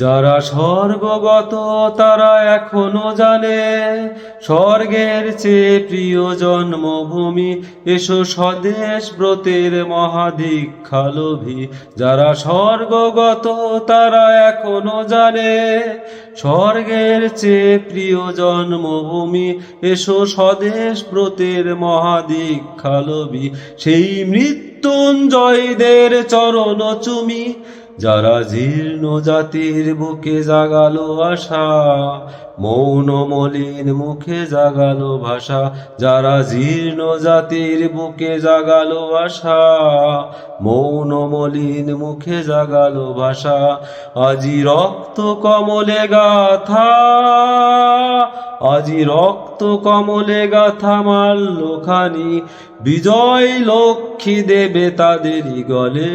যারা স্বর্গগত তারা এখনও জানে, স্বর্গের চেয়ে প্রিয় জন্মভূমি। এসো স্বদেশ ব্রতের মহাদীক্ষালোভী যারা স্বর্গগত তারা এখনও জানে, স্বর্গের চেয়ে প্রিয় জন্মভূমি। এসো স্বদেশ ব্রতের মহাদীক্ষালোভী সেই মৃত্যুঞ্জয়দের চরণ চুমি। যারা জীর্ণ জাতির বুকে জাগালো আশা মৌন মলিন মুখে জাগালো ভাষা। যারা জীর্ণ জাতির বুকে জাগালো আশা মৌন মলিন মুখে জাগালো ভাষা। আজি রক্ত কমলে গাথা, আজি রক্ত কমলে গাথা মারল খানি। বিজয় লক্ষ্মী দেবে তাদেরই গলে